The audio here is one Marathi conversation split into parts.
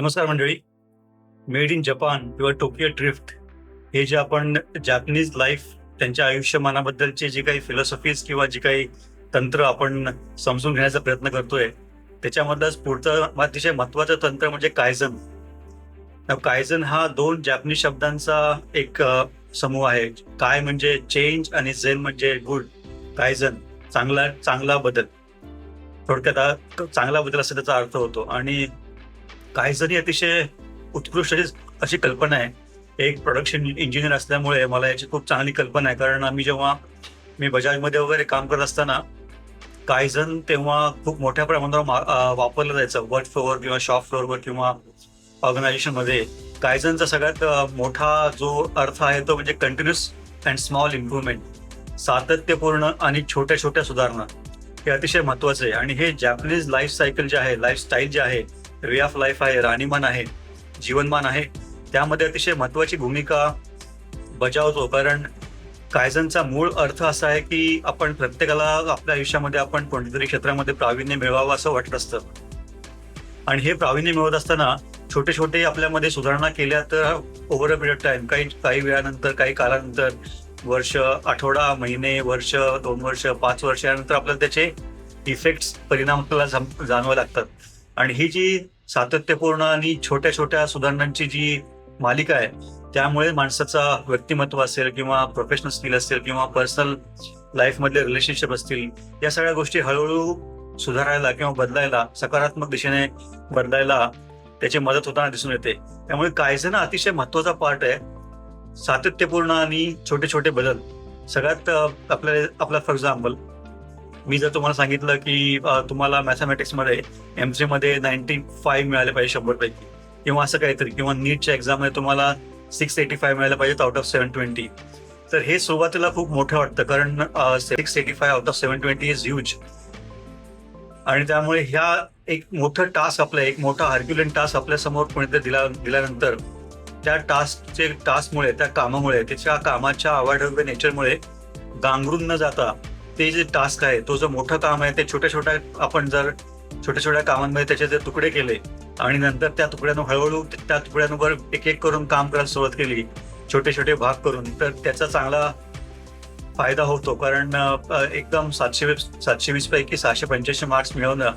नमस्कार मंडळी. मेड इन जपान किंवा टोकियो ड्रिफ्ट हे जे आपण जॅपनीज लाईफ त्यांच्या आयुष्यमानाबद्दलचे जे काही फिलॉसॉफीज किंवा जे काही तंत्र आपण समजून घेण्याचा प्रयत्न करतोय त्याच्यामधलाच पुढचं अतिशय महत्वाचं तंत्र म्हणजे कायझन कायझन हा दोन जॅपनीज शब्दांचा एक समूह आहे. काय म्हणजे चेंज आणि झेन म्हणजे गुड कायझन चांगला चांगला बदल. थोडक्यात चांगला बदल असा त्याचा अर्थ होतो. आणि काहीजरी अतिशय उत्कृष्ट अशी- कल्पना आहे. एक प्रोडक्शन इंजिनियर असल्यामुळे मला याची खूप चांगली कल्पना आहे. कारण आम्ही जेव्हा मी बजाजमध्ये वगैरे काम करत असताना काहीजण तेव्हा खूप मोठ्या प्रमाणावर मा- वापरलं जायचं. वर्क फ्लोअर किंवा शॉप फ्लोअरवर किंवा ऑर्गनायझेशनमध्ये कायझनचा सगळ्यात मोठा जो अर्थ आहे तो म्हणजे कंटिन्युअस अँड स्मॉल इम्प्रुव्हमेंट सातत्यपूर्ण आणि छोट्या छोट्या सुधारणा. हे अतिशय महत्वाचं आहे. आणि हे जॅपनीज लाईफ सायकल जे आहे लाईफस्टाईल जे आहे वे ऑफ लाईफ आहे राणीमान आहे जीवनमान आहे. त्यामध्ये अतिशय महत्वाची भूमिका बजावतो. कारण कायझनचा मूळ अर्थ असा आहे की आपण प्रत्येकाला आपल्या आयुष्यामध्ये आपण कोणत्यातरी क्षेत्रामध्ये प्रावीण्य मिळवावं असं वाटत असतं. आणि हे प्रावीण्य मिळवत असताना छोटे छोटे आपल्यामध्ये सुधारणा केल्या तर ओव्हर अ पिरियड टाइम काही काही वेळानंतर काही काळानंतर वर्ष आठवडा महिने वर्ष दोन वर्ष पाच वर्ष यानंतर आपल्याला त्याचे इफेक्ट्स परिणाम आपल्याला जाणवं लागतात. आणि ही जी सातत्यपूर्ण आणि छोट्या छोट्या सुधारणांची जी मालिका आहे त्यामुळे माणसाचा व्यक्तिमत्व असेल किंवा प्रोफेशनल स्किल असेल किंवा पर्सनल लाईफ मधले रिलेशनशिप असतील या सगळ्या गोष्टी हळूहळू सुधारायला किंवा बदलायला सकारात्मक दिशेने बदलायला त्याची मदत होताना दिसून येते. त्यामुळे कायझन अतिशय महत्त्वाचा पार्ट आहे सातत्यपूर्ण आणि छोटे छोटे बदल. सगळ्यात आपल्या आपला फॉर एक्झाम्पल मी जर तुम्हाला सांगितलं की तुम्हाला मॅथमॅटिक्समध्ये एम सी मध्ये नाईन्टी फाईव्ह मिळाले पाहिजे शंभर पैकी किंवा असं काहीतरी किंवा नीटच्या एक्झाममध्ये तुम्हाला सिक्स एटी फाईव्ह मिळायला पाहिजे आउट ऑफ सेव्हन ट्वेंटी तर हे सुरुवातीला खूप मोठं वाटतं कारण six eighty five out of seven twenty is huge आणि त्यामुळे ह्या एक मोठं टास्क आपलं एक मोठा हर्क्युलन टास्क आपल्यासमोर कोणीतरी दिला दिल्यानंतर त्या टास्कचे टास्कमुळे त्या कामामुळे त्याच्या कामाच्या आवडव्य नेचरमुळे गांगरून न जाता ते जे टास्क आहे तो जो मोठं काम आहे ते छोट्या छोट्या आपण जर छोट्या छोट्या कामांमध्ये त्याचे जे तुकडे केले आणि नंतर त्या तुकड्यानं हळूहळू त्या तुकड्यांवर एक एक करून काम करायला सुरुवात केली छोटे छोटे भाग करून तर त्याचा चांगला फायदा होतो. कारण एकदम सातशे वीस सातशे वीस पैकी सहाशे पंच्याऐंशी मार्क्स मिळवणं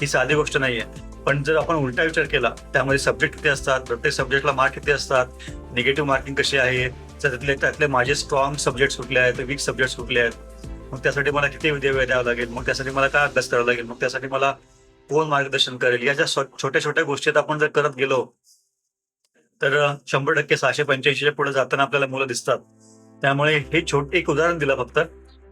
ही साधी गोष्ट नाही आहे पण जर आपण उलटा विचार केला त्यामध्ये सब्जेक्ट किती असतात प्रत्येक सब्जेक्टला मार्क किती असतात निगेटिव्ह मार्किंग कशी आहे त्यातले त्यातले माझे स्ट्रॉंग सब्जेक्ट कुठले आहेत वीक सब्जेक्ट कुठले आहेत मग त्यासाठी मला किती देवे वेळ द्यावा लागेल मग त्यासाठी मला काय अभ्यास करावा लागेल मग त्यासाठी मला कोण मार्गदर्शन करेल? या ज्या छोट्या छोट्या गोष्टीत आपण जर करत गेलो तर शंभर टक्के सहाशे पंच्याऐंशीच्या पुढे जाताना आपल्याला मुलं दिसतात. त्यामुळे हे छोट एक उदाहरण दिलं फक्त.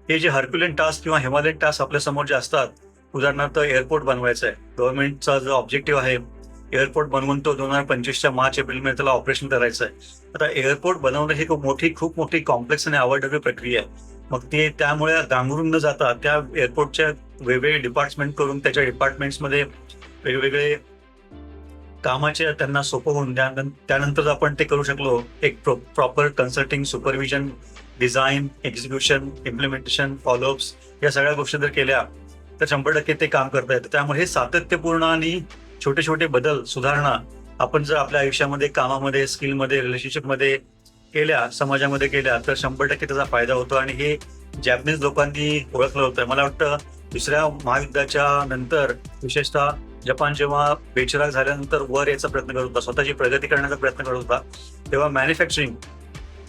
हे जे हर्क्युलियन टास्क किंवा हिमालयन टास्क आपल्यासमोर जे असतात उदाहरणार्थ एअरपोर्ट बनवायचं आहे गव्हर्नमेंटचा जो ऑब्जेक्टिव्ह आहे एअरपोर्ट बनवून तो दोन हजार पंचवीसच्या मार्च एप्रिलमध्ये त्याला ऑपरेशन करायचं आहे आता एअरपोर्ट बनवणं ही खूप मोठी खूप मोठी कॉम्प्लेक्स आणि आवडणारी प्रक्रिया आहे. मग ते त्यामुळे गांगरून न जाता त्या एअरपोर्टच्या वेगवेगळे डिपार्टमेंट करून त्याच्या डिपार्टमेंट्समध्ये वेगवेगळे कामाचे त्यांना सोपं होऊन त्यानंतर आपण ते करू शकलो. एक proper consulting supervision design execution implementation followups या सगळ्या गोष्टी जर केल्या तर शंभर टक्के ते काम करता येतं. त्यामुळे हे सातत्यपूर्ण आणि छोटे छोटे बदल सुधारणा आपण जर आपल्या आयुष्यामध्ये कामामध्ये स्किलमध्ये रिलेशनशिपमध्ये केल्या समाजामध्ये केल्या तर शंभर टक्के त्याचा फायदा होतो. आणि हे जॅपनीज लोकांनी ओळखलं होतं. मला वाटतं दुसऱ्या महायुद्धाच्या नंतर विशेषतः जपान जेव्हा बेचराग झाल्यानंतर वर याचा प्रयत्न करत होता स्वतःची प्रगती करण्याचा प्रयत्न करत होता तेव्हा मॅन्युफॅक्चरिंग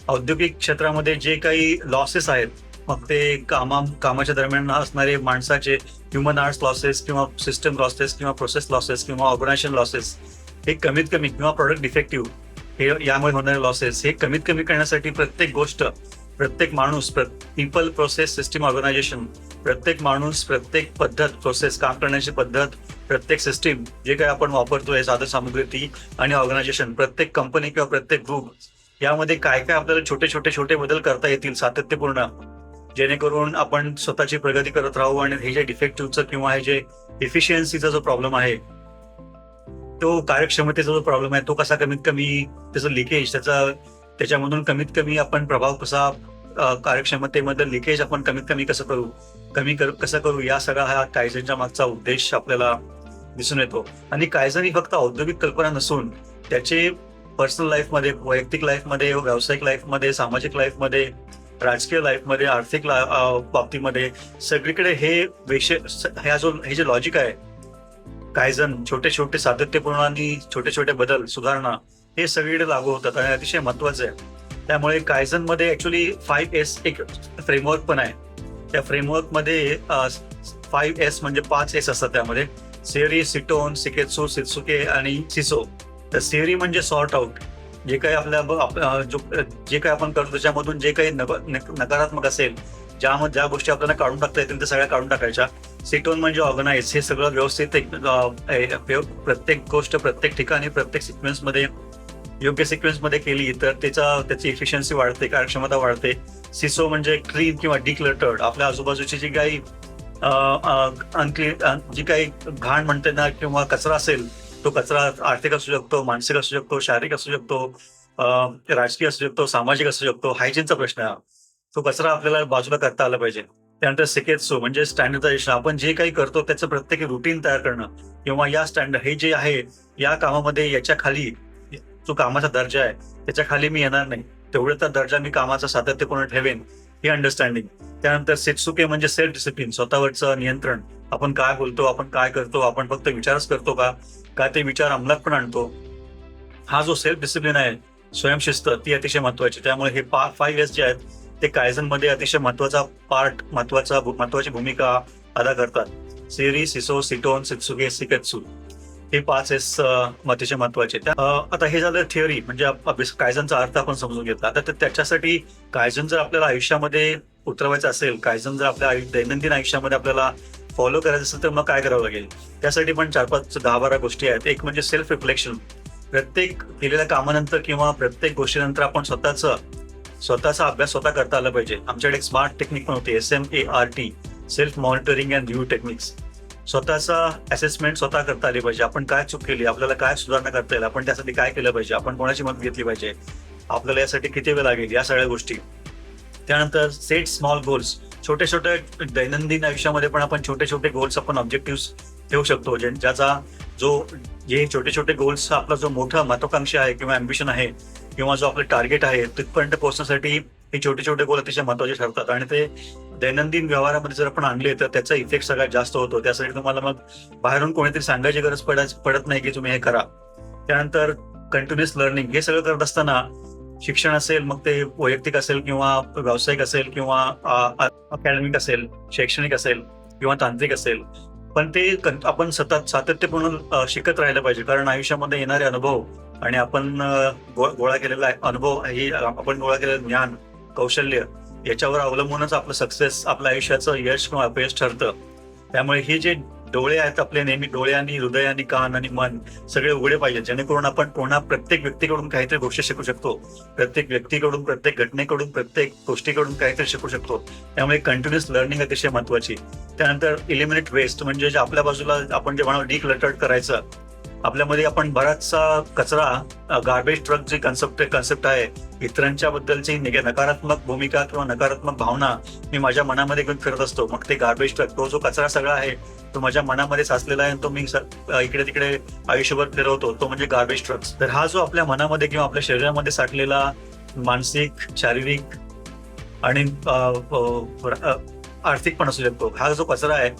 औद्योगिक क्षेत्रामध्ये जे काही लॉसेस आहेत मग ते कामा कामाच्या दरम्यान असणारे माणसाचे ह्युमन आर्ट्स लॉसेस किंवा सिस्टम लॉसेस किंवा प्रोसेस लॉसेस किंवा ऑर्गनायझेशन लॉसेस हे कमीत कमी किंवा प्रॉडक्ट डिफेक्टिव्ह हे यामुळे होणारे लॉसेस हे कमीत कमी करण्यासाठी प्रत्येक गोष्ट प्रत्येक माणूस पीपल प्रोसेस सिस्टीम ऑर्गनायझेशन प्रत्येक माणूस प्रत्येक पद्धत प्रोसेस काम करण्याची पद्धत प्रत्येक सिस्टीम जे काही आपण वापरतोय साधन सामुग्री ती आणि ऑर्गनायझेशन प्रत्येक कंपनी किंवा प्रत्येक ग्रुप यामध्ये काय काय आपल्याला छोटे छोटे छोटे बदल करता येतील सातत्यपूर्ण जेणेकरून आपण स्वतःची प्रगती करत राहू आणि हे जे डिफेक्टिव्हचं किंवा हे जे इफिशियन्सीचा जो प्रॉब्लेम आहे तो कार्यक्षमतेचा जो प्रॉब्लेम आहे तो कसा कमीत कमी त्याचं लिकेज त्याचा त्याच्यामधून कमीत कमी आपण प्रभाव कसा कार्यक्षमतेमध्ये लिकेज आपण कमीत कमी कसं करू? कमी कर कसं करू? या सगळा हा कायझनच्या मागचा उद्देश आपल्याला दिसून येतो. आणि कायझन ही फक्त औद्योगिक कल्पना नसून त्याचे पर्सनल लाईफमध्ये वैयक्तिक लाईफमध्ये व्यावसायिक लाईफमध्ये सामाजिक लाईफमध्ये राजकीय लाईफमध्ये आर्थिक ला- बाबतीमध्ये सगळीकडे हे विषय ह्या जो हे जे लॉजिक आहे कायझन छोटे छोटे सातत्यपूर्ण आणि छोटे छोटे बदल सुधारणा हे सगळीकडे लागू होतात आणि अतिशय महत्वाचं आहे. त्यामुळे कायझनमध्ये ऍक्च्युली फाईव्ह एस एक फ्रेमवर्क पण आहे. त्या फ्रेमवर्कमध्ये फाईव्ह एस म्हणजे पाच एस असतात त्यामध्ये. सेरी सिटोन सिकेत्सू सित्सुके आणि सिसो तर सेरी म्हणजे सॉर्ट आउट जे काही आपल्या जो जे काही आपण करतो त्याच्यामधून जे काही नक- नकारात्मक असेल ज्यामध्ये ज्या गोष्टी आपल्याला काढून टाकता येतील त्या सगळ्या काढून टाकायच्या. सिटोन म्हणजे ऑर्गनाईज हे सगळं व्यवस्थित एक, प्रत्येक गोष्ट प्रत्येक ठिकाणी प्रत्येक सिक्वेन्समध्ये योग्य सिक्वेन्समध्ये केली तर त्याचा त्याची इफिशियन्सी वाढते कार्यक्षमता वाढते. सिसो म्हणजे क्लीन किंवा डिक्लटर्ड आपल्या आजूबाजूची जी काही अनक्लीन जी काही घाण म्हणते ना किंवा कचरा असेल तो कचरा आर्थिक असू शकतो मानसिक असू शकतो शारीरिक असू शकतो राजकीय असू शकतो सामाजिक असू शकतो हायजीनचा प्रश्न तो कचरा आपल्याला बाजूला करता आला पाहिजे. त्यानंतर सिकेत्सो म्हणजे स्टँडर्डायझेशन आपण जे काही करतो त्याचं प्रत्येक रुटीन तयार करणं. किंवा या स्टँडर्ड हे जे आहे या कामामध्ये याच्या खाली जो कामाचा दर्जा आहे त्याच्याखाली मी येणार नाही. तेवढं तर दर्जा मी कामाचा सातत्यपूर्ण ठेवेन हे अंडरस्टँडिंग त्यानंतर सेटसुके म्हणजे सेल्फ डिसिप्लिन स्वतःवरचं नियंत्रण. आपण काय बोलतो आपण काय करतो आपण फक्त विचारच करतो का? काय ते विचार अंमलात पण आणतो? हा जो सेल्फ डिसिप्लिन आहे स्वयंशिस्त ती अतिशय महत्वाची. त्यामुळे हे पा फाईव्ह इयर्स जे आहेत ते कायझनमध्ये अतिशय महत्त्वाचा पार्ट महत्त्वाचा महत्वाची भूमिका अदा करतात. सिरी सिसो सिटोन सिक्सुगे सिकेत्सू. हे पाच एस अतिशय महत्त्वाचे आता हे झालं थिअरी म्हणजे कायझनचा अर्थ आपण समजून घेतला. आता त्याच्यासाठी कायझन जर आपल्याला आयुष्यामध्ये उतरवायचं असेल कायझन जर आपल्या दैनंदिन आयुष्यामध्ये आपल्याला फॉलो करायचं असेल तर मग काय करावं लागेल? त्यासाठी पण चार पाच दहा बारा गोष्टी आहेत. एक म्हणजे सेल्फ रिफ्लेक्शन प्रत्येक केलेल्या कामानंतर किंवा प्रत्येक गोष्टीनंतर आपण स्वतःच स्वतःचा अभ्यास स्वतः करता आला पाहिजे. आमच्याकडे एक स्मार्ट टेक्निक पण होती S M A R T self monitoring and review techniques स्वतःचा असेसमेंट स्वतः करता आली पाहिजे. आपण काय चूक केली आपल्याला काय सुधारणा करता येईल आपण त्यासाठी काय केलं पाहिजे आपण कोणाची मदत घेतली पाहिजे आपल्याला यासाठी किती वेळ लागेल या सगळ्या गोष्टी. त्यानंतर सेट स्मॉल गोल्स छोटे छोटे दैनंदिन आयुष्यामध्ये पण आपण छोटे छोटे गोल्स आपण ऑब्जेक्टिव्ह ठेवू शकतो. ज्याचा जो जे छोटे छोटे गोल्स आपला जो मोठा महत्वाकांक्षा आहे किंवा अम्बिशन आहे किंवा जो आपलं टार्गेट आहे तिथपर्यंत पोहोचण्यासाठी हे छोटे छोटे गोल अतिशय महत्त्वाचे ठरतात. आणि ते दैनंदिन व्यवहारामध्ये जर आपण आणले तर त्याचा इफेक्ट सगळ्यात जास्त होतो. त्यासाठी तुम्हाला मग बाहेरून कोणीतरी सांगायची गरज पडत पडत नाही की तुम्ही हे करा. त्यानंतर कंटिन्युअस लर्निंग हे सगळं करत असताना शिक्षण असेल मग ते वैयक्तिक असेल किंवा व्यावसायिक असेल किंवा अकॅडमिक असेल शैक्षणिक असेल किंवा तांत्रिक असेल. पण ते आपण सतत सातत्यपूर्ण शिकत राहिलं पाहिजे. कारण आयुष्यामध्ये येणारे अनुभव आणि आपण गो- गोळा केलेला अनुभव ही आपण गोळा केलेलं ज्ञान कौशल्य याच्यावर अवलंबूनच आपलं सक्सेस आपल्या आयुष्याचं यश किंवा अपयश ठरतं. त्यामुळे हे जे डोळे आहेत आपले नेहमी डोळे आणि हृदय आणि कान आणि मन सगळे उघडे पाहिजे. जेणेकरून आपण पुन्हा प्रत्येक व्यक्तीकडून काहीतरी गोष्टी शिकू शकतो. प्रत्येक व्यक्तीकडून प्रत्येक घटनेकडून प्रत्येक गोष्टीकडून काहीतरी शिकू शकतो. त्यामुळे कंटिन्युअस लर्निंग अतिशय महत्वाची त्यानंतर इलिमिनेट वेस्ट म्हणजे जे आपल्या बाजूला आपण जे म्हणाल डिक्लटर्ड करायचं आपल्यामध्ये आपण बराचसा कचरा गार्बेज ट्रक जे कन्सेप्ट कन्सेप्ट आहे इतरांच्या बद्दलची नकारात्मक भूमिका किंवा नकारात्मक भावना मी माझ्या मनामध्ये घेऊन फिरत असतो. मग ते गार्बेज ट्रक तो जो कचरा सगळा आहे तो माझ्या मनामध्ये साचलेला आहे आणि तो मी इकडे तिकडे आयुष्यभर फिरवतो तो म्हणजे गार्बेज ट्रक्स तर हा जो आपल्या मनामध्ये किंवा आपल्या शरीरामध्ये साठलेला मानसिक शारीरिक आणि आर्थिक पण असू शकतो. हा जो कचरा आहे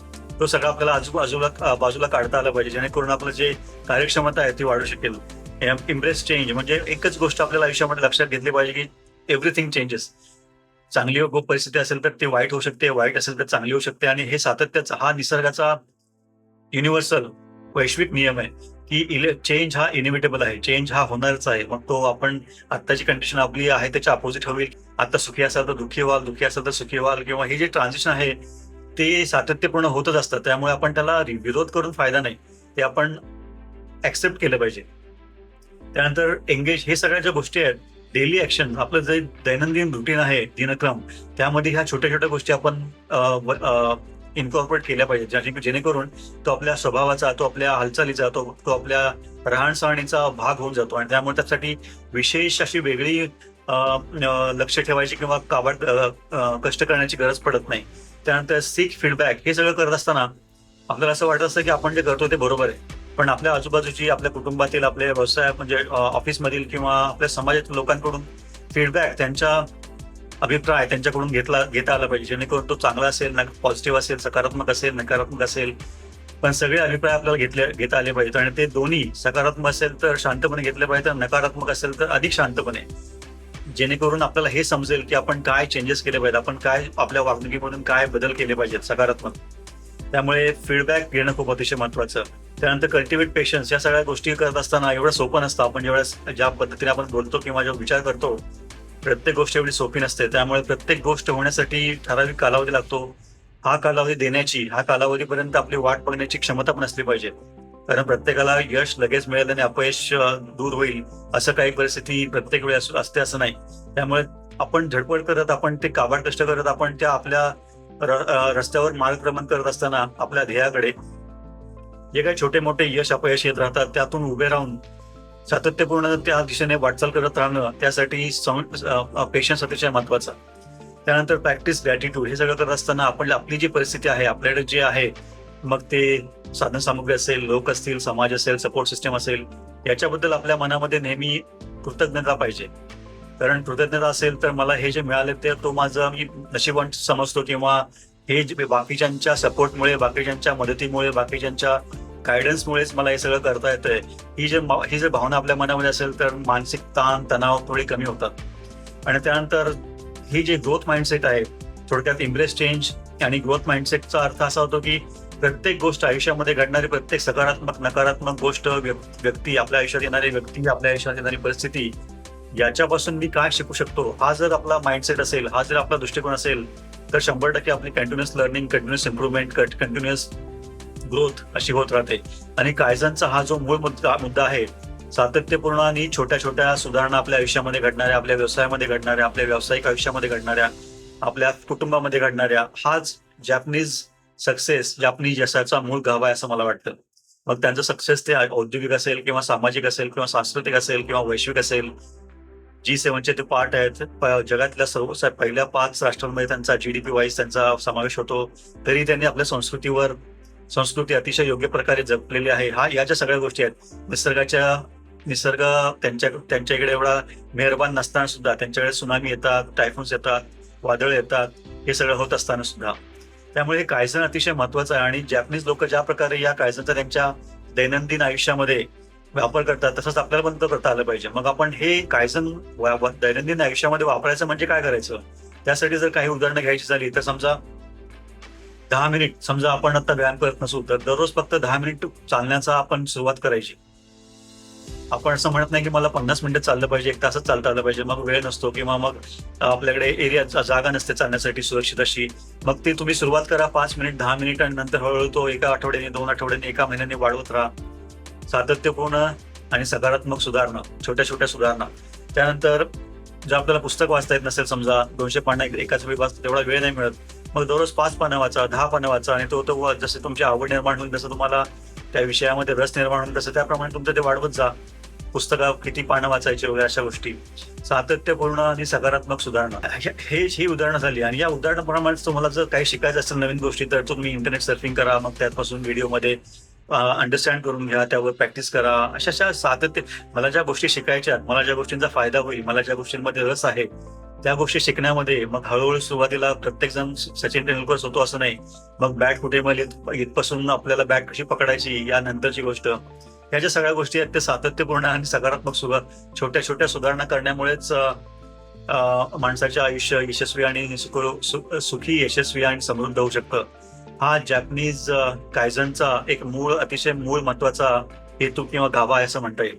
तो सगळा आपल्याला आजूबाजूला बाजूला काढता आला पाहिजे जेणेकरून आपलं जे कार्यक्षमता आहे ती वाढू शकेल. इम्प्रेस चेंज म्हणजे एकच गोष्ट आपल्याला आयुष्यामध्ये लक्षात घेतली पाहिजे की एव्हरीथिंग चेंजेस चांगली खूप परिस्थिती असेल तर ती वाईट होऊ शकते वाईट असेल तर चांगली होऊ शकते आणि हे सातत्याचा हा निसर्गाचा युनिव्हर्सल वैश्विक नियम आहे की चेंज हा इनिव्हिटेबल आहे चेंज हा होणारच आहे. मग तो आपण आत्ताची कंडिशन आपली आहे त्याच्या अपोजिट होईल आता सुखी असाल तर दुःखी व्हाल दुःखी असाल तर सुखी व्हाल किंवा हे जे ट्रान्झिशन आहे ते सातत्यपूर्ण होतच असतं. त्यामुळे आपण त्याला विरोध करून फायदा नाही. ते आपण ऍक्सेप्ट केलं पाहिजे. त्यानंतर एंगेज हे सगळ्या ज्या गोष्टी आहेत डेली ऍक्शन आपलं जे दैनंदिन रुटीन आहे दिनक्रम त्यामध्ये ह्या छोट्या छोट्या गोष्टी आपण इन्कॉर्पोरेट केल्या पाहिजेत. ज्या- जेणेकरून तो आपल्या स्वभावाचा तो आपल्या हालचालीचा तो तो आपल्या राहणसहाणीचा भाग होऊन जातो. आणि त्यामुळे त्यासाठी विशेष अशी वेगळी लक्ष ठेवायची किंवा काबाड कष्ट करण्याची गरज पडत नाही. त्यानंतर सीक फीडबॅक हे सगळं करत असताना आपल्याला असं वाटत असतं की आपण जे करतो ते बरोबर आहे. पण आपल्या आजूबाजूची आपल्या कुटुंबातील आपल्या व्यवसाय म्हणजे ऑफिसमधील किंवा आपल्या समाजातील लोकांकडून फीडबॅक त्यांच्या अभिप्राय त्यांच्याकडून घेतला घेता आला पाहिजे. जेणेकरून तो चांगला असेल पॉझिटिव्ह असेल सकारात्मक असेल नकारात्मक असेल पण सगळे अभिप्राय आपल्याला घेतले घेता आले पाहिजेत. आणि ते दोन्ही सकारात्मक असेल तर शांतपणे घेतले पाहिजे तर नकारात्मक असेल तर अधिक शांतपणे. जेणेकरून आपल्याला हे समजेल की आपण काय चेंजेस केले पाहिजेत आपण काय आपल्या वागणुकीमधून काय बदल केले पाहिजेत सकारात्मक. त्यामुळे फीडबॅक घेणं खूप अतिशय महत्वाचं त्यानंतर कल्टिवेट पेशन्स या सगळ्या गोष्टी करत असताना एवढं सोपं नसतं. आपण ज्यावेळेस ज्या पद्धतीने आपण बोलतो किंवा जेव्हा विचार करतो प्रत्येक गोष्ट एवढी सोपी नसते. त्यामुळे प्रत्येक गोष्ट होण्यासाठी ठराविक कालावधी लागतो. हा कालावधी देण्याची हा कालावधीपर्यंत आपली वाट बघण्याची क्षमता पण असली पाहिजे. कारण प्रत्येकाला यश लगेच मिळेल आणि अपयश दूर होईल असं काही परिस्थिती प्रत्येक वेळेस असते असं नाही. त्यामुळे आपण झडपड करत आपण ते काबाड कष्ट करत आपण त्या आपल्या रस्त्यावर मार्गक्रमण करत असताना आपल्या ध्येयाकडे जे काही छोटे मोठे यश अपयश येत राहतात त्यातून उभे राहून सातत्यपूर्ण त्या दिशेने वाटचाल करत राहणं त्यासाठी पेशन्स अतिशय महत्त्वाचा त्यानंतर प्रॅक्टिस ग्रॅटिट्यूड हे सगळं करत असताना आपण आपली जी परिस्थिती आहे आपल्याकडे जे आहे मग ते साधनसामुग्री असेल लोक असतील समाज असेल सपोर्ट सिस्टम असेल याच्याबद्दल आपल्या मनामध्ये नेहमी कृतज्ञता पाहिजे. कारण कृतज्ञता असेल तर मला हे जे मिळाले ते तो माझा मी नशिबवान समजतो किंवा हे जे बाकीच्यांच्या सपोर्टमुळे बाकीच्यांच्या मदतीमुळे बाकीच्यांच्या गायडन्समुळेच मला हे सगळं करता येतंय. ही जे ही जर भावना आपल्या मनामध्ये असेल तर मानसिक ताण तणाव थोडी कमी होतात. आणि त्यानंतर ही जे ग्रोथ माइंडसेट आहे थोडक्यात इम्प्रेस चेंज आणि ग्रोथ माइंडसेटचा अर्थ असा होतो की प्रत्येक गोष्ट आयुष्यामध्ये घडणारी प्रत्येक सकारात्मक नकारात्मक गोष्ट व्यक्ती आपल्या आयुष्यात येणारी व्यक्ती आपल्या आयुष्यात येणारी परिस्थिती याच्यापासून मी काय शिकू शकतो? हा जर आपला माइंडसेट असेल हा जर आपला दृष्टिकोन असेल तर शंभर टक्के आपली continuous learning continuous improvement continuous growth अशी होत राहते. आणि कायझनचा हा जो मूळ मुद्दा मुद्दा आहे सातत्यपूर्ण आणि छोट्या छोट्या सुधारणा आपल्या आयुष्यामध्ये घडणाऱ्या आपल्या व्यवसायामध्ये घडणाऱ्या आपल्या व्यावसायिक आयुष्यामध्ये घडणाऱ्या आपल्या कुटुंबामध्ये घडणाऱ्या हाच जॅपनीज सक्सेस जॅपनीज यशाचा मूळ गाभा आहे असं मला वाटतं. मग त्यांचं सक्सेस ते औद्योगिक असेल किंवा सामाजिक असेल किंवा सांस्कृतिक असेल किंवा वैश्विक असेल जी सेवनचे ते पार्ट आहेत. जगातल्या सर्व पहिल्या पाच राष्ट्रांमध्ये त्यांचा जीडीपी वाईज त्यांचा समावेश होतो. तरी त्यांनी आपल्या संस्कृतीवर संस्कृती अतिशय योग्य प्रकारे जपलेली आहे. हा या ज्या सगळ्या गोष्टी आहेत निसर्गाच्या निसर्ग त्यांच्या त्यांच्या इकडे एवढा मेहरबान नसताना सुद्धा त्यांच्याकडे सुनामी येतात टायफून्स येतात वादळ येतात हे सगळं होत असताना सुद्धा. त्यामुळे हे कायझन अतिशय महत्वाचं आहे. आणि जॅपनीज लोक ज्या प्रकारे या कायझनचा त्यांच्या दैनंदिन आयुष्यामध्ये वापर करतात तसंच आपल्याला पण करता आलं पाहिजे. मग आपण हे कायझन दैनंदिन आयुष्यामध्ये वापरायचं म्हणजे काय करायचं? त्यासाठी जर काही उदाहरणं घ्यायची झाली तर समजा दहा मिनिट समजा आपण आता व्यायाम करत नसू तर दररोज फक्त दहा मिनिट चालण्याचा आपण सुरुवात करायची. आपण असं म्हणत नाही की मला पन्नास मिनिटं चाललं पाहिजे एक तासच चालता आलं पाहिजे. मग वेळ नसतो किंवा मग आपल्याकडे एरिया जागा नसते चालण्यासाठी सुरक्षित अशी. मग ते तुम्ही सुरुवात करा पाच मिनिट दहा मिनिट आणि नंतर हळूहळू तो एका आठवड्याने दोन आठवड्याने एका महिन्याने वाढवत राहा. सातत्यपूर्ण आणि सकारात्मक सुधारणा छोट्या छोट्या सुधारणा. त्यानंतर जर आपल्याला पुस्तक वाचता येत नसेल समजा दोनशे पानं एक- एकाच वेळी वाचता तेवढा वेळ नाही मिळत. मग दररोज पाच पानं वाचा दहा पानं वाचा आणि तो तो जसे तुमची आवड निर्माण होईल जसं तुम्हाला त्या विषयामध्ये रस निर्माण होईल तसं त्याप्रमाणे तुमचं ते वाढवत जा. पुस्तकं किती पानं वाचायची वगैरे अशा गोष्टी. सातत्यपूर्ण आणि सकारात्मक सुधारणा. हे- ही उदाहरणं झाली. आणि या उदाहरणाप्रमाणेच तुम्हाला जर काही शिकायचं असेल नवीन गोष्टी तर तुम्ही इंटरनेट सर्फिंग करा मग त्यापासून व्हिडिओमध्ये अंडरस्टँड करून घ्या त्यावर प्रॅक्टिस करा. अशा अशा सातत्य मला ज्या गोष्टी शिकायच्या मला ज्या गोष्टींचा फायदा होईल मला ज्या गोष्टींमध्ये रस आहे त्या गोष्टी शिकण्यामध्ये मग हळूहळू सुरुवातीला प्रत्येक जण सचिन तेंडुलकर होतो असं नाही. मग बॅट कुठे मिळेल इथपासून आपल्याला बॅट कशी पकडायची या नंतरची गोष्ट. ह्या ज्या सगळ्या गोष्टी आहेत ते सातत्यपूर्ण आणि सकारात्मक सुधार छोट्या छोट्या सुधारणा करण्यामुळेच माणसाचे आयुष्य यशस्वी आणि सुख- सुखी यशस्वी आणि समृद्ध होऊ शकतं. हा जॅपनीज कायझनचा एक मूळ अतिशय मूळ महत्त्वाचा हेतू किंवा गाभा आहे असं म्हणता येईल.